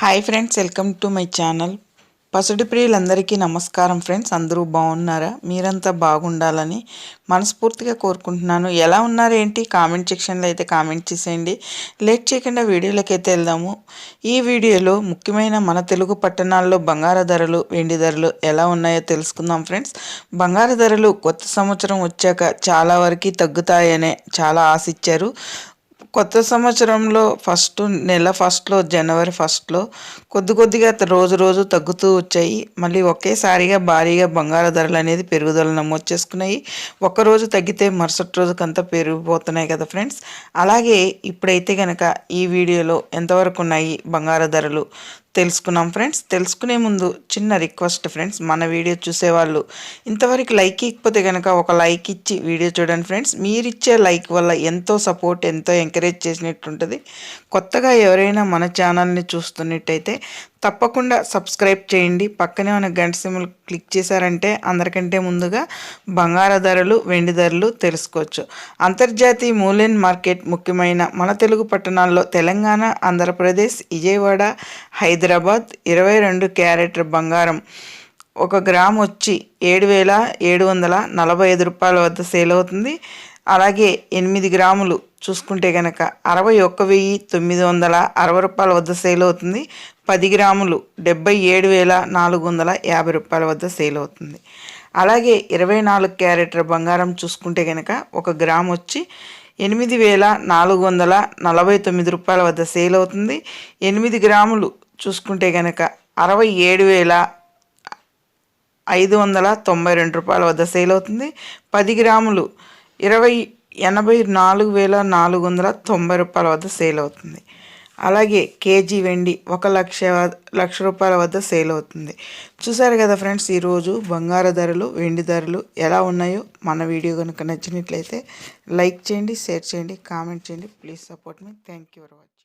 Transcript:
Hi friends welcome to my channel పసుడి ప్రియులందరికీ నమస్కారం friends అందరూ బాగున్నారా? మీరంతా బాగుండాలని మనస్ఫూర్తిగా కోరుకుంటున్నాను. ఎలా ఉన్నారు ఏంటి? కామెంట్ సెక్షన్లో అయితే కామెంట్ చేసేయండి. లేట్ చేయకుండా వీడియోలోకి అయితే వెళ్దాము. ఈ వీడియోలో ముఖ్యమైన మన తెలుగు పట్టణాల్లో బంగారు ధరలు వెండి ధరలు ఎలా ఉన్నాయో తెలుసుకుందాం ఫ్రెండ్స్ బంగారు ధరలు కొత్త సంవత్సరం వచ్చాక చాలా వరకు తగ్గుతాయనే చాలా ఆశిచ్చారు. కొత్త సంవత్సరంలో ఫస్ట్ నెల ఫస్ట్లో జనవరి ఫస్ట్లో కొద్ది కొద్దిగా రోజు రోజు తగ్గుతూ వచ్చాయి. మళ్ళీ ఒకేసారిగా భారీగా బంగారు ధరలు అనేది పెరుగుదల నమోదు చేసుకున్నాయి. ఒక్కరోజు తగ్గితే మరుసటి రోజుకంతా పెరిగిపోతున్నాయి కదా ఫ్రెండ్స్ అలాగే ఇప్పుడైతే కనుక ఈ వీడియోలో ఎంతవరకు ఉన్నాయి బంగారు ధరలు తెలుసుకున్నాం ఫ్రెండ్స్ తెలుసుకునే ముందు చిన్న రిక్వెస్ట్ ఫ్రెండ్స్ మన వీడియో చూసేవాళ్ళు ఇంతవరకు లైక్ ఇకపోతే కనుక ఒక లైక్ ఇచ్చి వీడియో చూడండి ఫ్రెండ్స్ మీరిచ్చే లైక్ వల్ల ఎంతో సపోర్ట్ ఎంతో ఎంకరేజ్ చేసినట్టుంటుంది. కొత్తగా ఎవరైనా మన ఛానల్ని చూస్తున్నట్టయితే తప్పకుండా సబ్స్క్రైబ్ చేయండి. పక్కనే ఉన్న గంట సిమ్లు క్లిక్ చేశారంటే అందరికంటే ముందుగా బంగార ధరలు వెండి ధరలు తెలుసుకోవచ్చు. అంతర్జాతీయ మూలెన్ మార్కెట్ ముఖ్యమైన మన తెలుగు పట్టణాల్లో తెలంగాణ ఆంధ్రప్రదేశ్ విజయవాడ హైదరాబాద్ ఇరవై రెండు క్యారెట్ బంగారం. ఒక గ్రామ్ వచ్చి ఏడు వేల ఏడు వందల నలభై ఐదు రూపాయల వద్ద సేల్ అవుతుంది. అలాగే ఎనిమిది గ్రాములు చూసుకుంటే కనుక అరవై ఒక్క వెయ్యి తొమ్మిది వందల అరవై రూపాయల వద్ద సేల్ అవుతుంది. పది గ్రాములు డెబ్బై ఏడు వేల నాలుగు వందల యాభై రూపాయల వద్ద సేల్ అవుతుంది. అలాగే ఇరవై నాలుగు క్యారెట్ల బంగారం చూసుకుంటే కనుక ఒక గ్రామ్ వచ్చి ఎనిమిది వేల నాలుగు వందల నలభై తొమ్మిది రూపాయల వద్ద సేల్ అవుతుంది. ఎనిమిది గ్రాములు చూసుకుంటే కనుక అరవై ఏడు వేల ఐదు వందల తొంభై రెండు రూపాయల వద్ద సేల్ అవుతుంది. పది గ్రాములు ఇరవై ఎనభై నాలుగు వేల నాలుగు వందల తొంభై రూపాయల వద్ద సేల్ అవుతుంది. అలాగే కేజీ వెండి ఒక లక్ష లక్ష రూపాయల వద్ద సేల్ అవుతుంది. చూసారు కదా ఫ్రెండ్స్ ఈరోజు బంగారు ధరలు వెండి ధరలు ఎలా ఉన్నాయో? మన వీడియో కనుక నచ్చినట్లయితే లైక్ చేయండి షేర్ చేయండి కామెంట్ చేయండి. Please support me. Thank you for watching.